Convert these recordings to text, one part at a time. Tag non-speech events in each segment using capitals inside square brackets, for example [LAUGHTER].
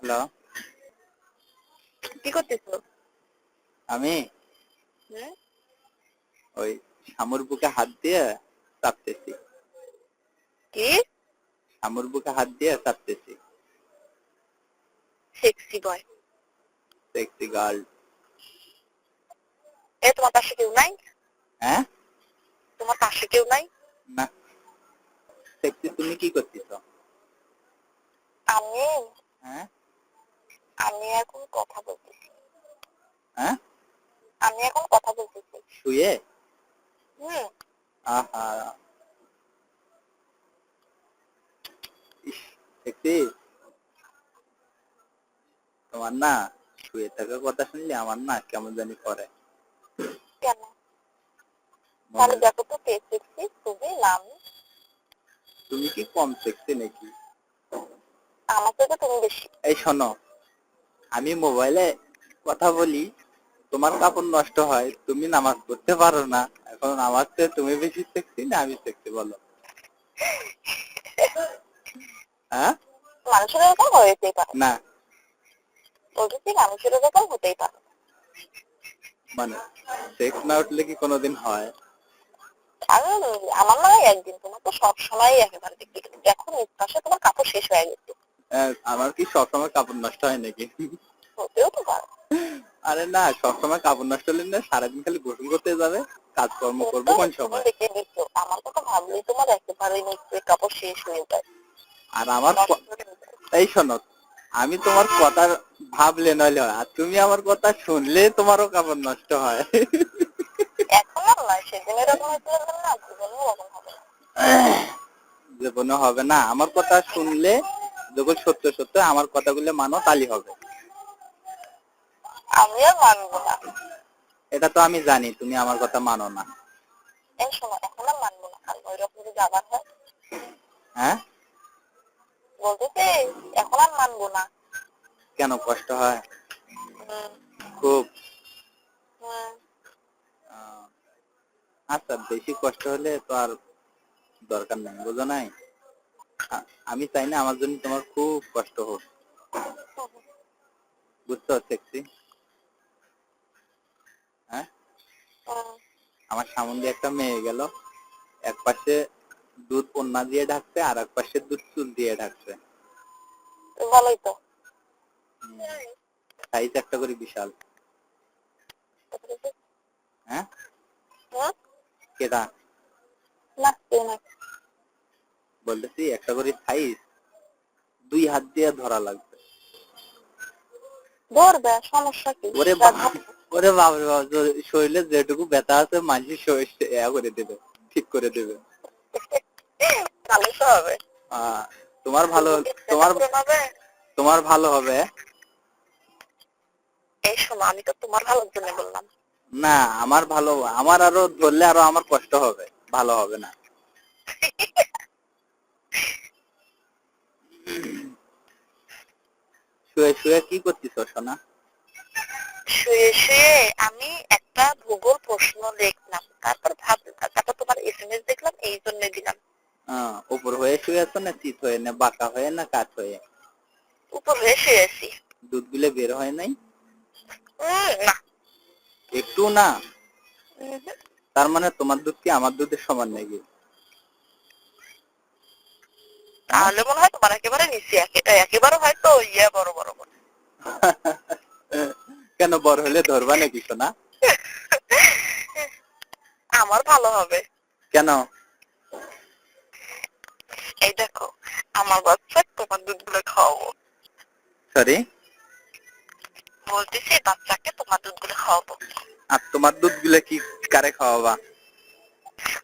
Hello. কি করতেছো? আমি? ওই শামুর বুকে হাত দিয়ে চাপতেছি। কি? শামুর বুকে হাত দিয়ে চাপতেছি। সেক্সি বয় সেক্সি গার্ল এ তোমার পাশে কেউ নাই? হ্যাঁ? তোমার পাশে কেউ নাই? না। সেক্সি তুমি কি করতেছ? আমি? হ্যাঁ? আমি এখন কথা বলতেছি। হ্যাঁ? আমি এখন কথা বলতেছি। শুয়ে? হুম। আহা। ইস, তোমার না শুয়ে থাকার কথা শুনলে আমার না কেমন জানি করে। কেন? তাহলে দেখো তো কে সেক্সি তুমি না আমি তুমি কি কম সেক্সি নাকি? আমার থেকে তুমি বেশি এই শোনো আমি মোবাইলে কথা বলি তোমার কাপড় নষ্ট হয় তুমি নামাজ পড়তে পারো না। এখন আমার চেয়ে তুমি বেশি সেক্সি না আমি সেক্সি বলো? হ্যাঁ? মানুষের না। বলতেছি মানুষের এরকম হতেই পারে। মানে সেক্স না উঠলে কি কোনোদিন হয়? আমি আমার মনে হয় একদিন তোমার তো সব সময় একেবারে গেলে। যখন নিঃশ্বাসে তোমার কাপড় শেষ হয়ে গেছে। আমার কি সবসময় কাপড় নষ্ট হয় নাকি? আরে না সবসময় কাপড় নষ্ট হলে না সারাদিন খালি গোসল করতে যাবে কাজকর্ম করব কোন সময়? আমার কথা ভাবলেই তোমার একেবারে নিশ্চয়ই কাপড় শেষ হয়ে যায়। আর আমার। এই শোনো আমি তোমার কথা ভাবলে নইলে হয় আর তুমি আমার কথা শুনলে তোমারও কাপড় নষ্ট হয়। এখন আর নয় সেদিন এরকম হয়েছিল না জীবনে হবে না আমার কথা শুনলে যখন সত্য সত্য আমার কথাগুলো মানো তালি হবে। আমি আর মানবো না। এটা তো আমি জানি তুমি আমার কথা মানো না। এই শোনো এখন আর মানবো না কারণ ওই রকম যদি আবার হয়। হ্যাঁ? বলতেছি এখন আর মানবো না। কেন কষ্ট হয়? খুব। আচ্ছা বেশি কষ্ট হলে তো আর দরকার নেই বুঝো নাই? আমি চাই না আমার জন্য তোমার খুব কষ্ট হোক। বুঝতে সেক্সি? হ্যাঁ? আমার সামনে দিয়ে একটা মেয়ে গেল। এক পাশে দুধ কন্যা দিয়ে ঢাকছে আর এক পাশে দুধ চুল দিয়ে ঢাকছে। ভালোই তো। সাইজ একটা করে বিশাল। হ্যাঁ? কেটা? না। বলতেছি একটা করে সাইজ দুই হাত দিয়ে ধরা লাগবে। ধরবে সমস্যা কি? ওরে ওরে বাবা রে বাবা, শরীরে যেটুকু ব্যথা আছে মাঝে শরীর করে দেবে ঠিক করে দেবে। ভালো হবে। আহ, তোমার ভালো তোমার হবে তোমার ভালো হবে। এই শোনো আমি তো তোমার ভালোর জন্য বললাম। না আমার ভালো আমার আরও ধরলে আরও আমার কষ্ট হবে ভালো হবে না। [LAUGHS] শুয়ে শুয়ে কি করছিস সোনা শুয়ে শুয়ে আমি একটা ভূগোল প্রশ্ন দেখলাম তারপর ভাব তারপর তোমার এসএমএস দেখলাম এই জন্য দিলাম। উপর হয়ে শুয়ে আছো না চিত হয়ে না বাঁকা হয়ে না কাত হয়ে? উপর হয়ে শুয়ে আছি। দুধগুলো বের হয় নাই? না। একটু না? তার মানে তোমার দুধ কি আমার দুধের সমান নাকি? তাহলে মনে হয় তোমার একেবারে নিচে একে- একেবারে হয়তো ইয়ে বড় বড় বড়। কেন বড় হলে ধরবা নাকি সোনা? আমার ভালো হবে। কেন? এই দেখো আমার বাচ্চা তোমার দুধগুলো খাওয়াবো। সরি বলতেছি বাচ্চাকে তোমার দুধগুলো খাওয়াবো। আর তোমার দুধগুলো কি কারে খাওয়াবা?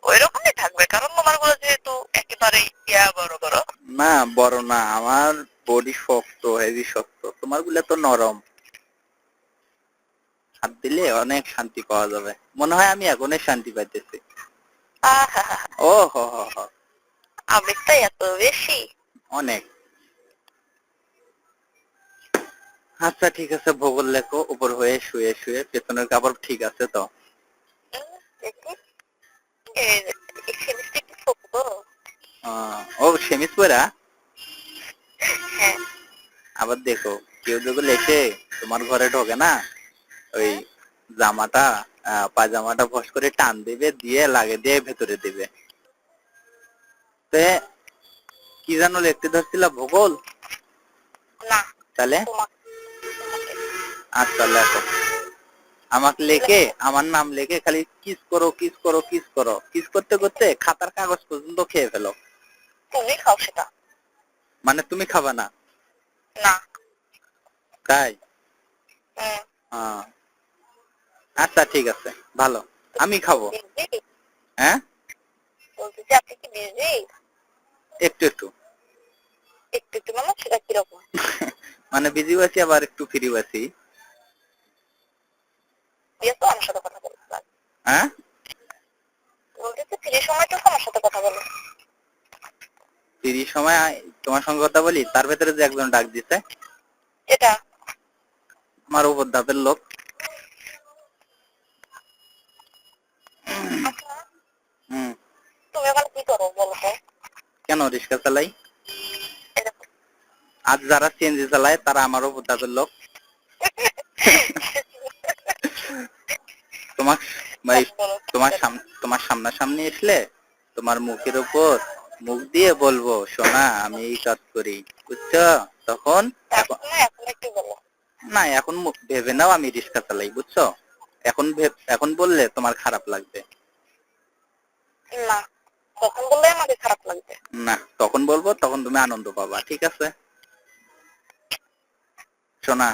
ওই রকমই থাকবে কারণ তোমারগুলো যেহেতু একেবারে ইয়া বড় বড়। না বড় না আমার বডি শক্ত হেভি শক্ত তোমারগুলো তো নরম। হাত দিলে অনেক শান্তি পাওয়া যাবে। মনে হয় আমি এখনই শান্তি পাইতেছি। ও হো হো হো আবেগটা এত বেশি? অনেক। আচ্ছা ঠিক আছে ভূগোল লেখো উপর হয়ে শুয়ে শুয়ে পেছনের কাপড় ঠিক আছে তো? এই সেমিস পরা হ্যাঁ। আবার দেখো কেউ যখন এসে তোমার ঘরে ঢোকে না? ওই জামাটা আহ, পায়জামাটা ফস করে টান দিবে দিয়ে লাগে দিয়ে ভেতরে দিবে। তে কি জানো লিখতে ধরছিল ভূগোল? না। তাহলে? আচ্ছা লেখো। আমাকে লেখে আমার নাম লেখে খালি কিস করো কিস করো কিস করো। কিস করতে করতে খাতার কাগজ পর্যন্ত খেয়ে ফেলো। তুমি খাও সেটা। মানে তুমি খাবা না? না। তাই? আচ্ছা ঠিক আছে। ভালো। আমি খাব। হ্যাঁ? বলতেছি আপনি কি বিজি? একটু একটু। একটু একটু মানে সেটা কীরকম? [LAUGHS] মানে বিজি আছি আবার একটু ফ্রি আছি তো আমার সাথে কথা বলতে হ্যাঁ? বলতেছি ফ্রি সময়টুকু আমার সাথে কথা বলো? ফ্রি সময় তোমার সঙ্গে কথা বলি তার ভেতরে যে একজন ডাক দিছে। এটা? আমার উপর ধাপের লোক। আচ্ছা। তুমি ওখানে কি করো বলো কেন রিক্সা চালাই? আজ যারা সিএনজি চালায় তারা আমার উপর ধাপের লোক। তোমার ভাই বলো, তোমার তোমার সামনাসামনি আসলে তোমার মুখের উপর মুখ দিয়ে বলব সোনা আমি এই কাজ করি বুঝছ? তখন না এখন ভেবে নাও আমি রিক্সা চালাই বুঝছ? এখন এখন বললে তোমার খারাপ লাগবে। না তখন বললে আমাকে খারাপ লাগবে। না তখন বলব তখন তুমি আনন্দ পাবা ঠিক আছে? সোনা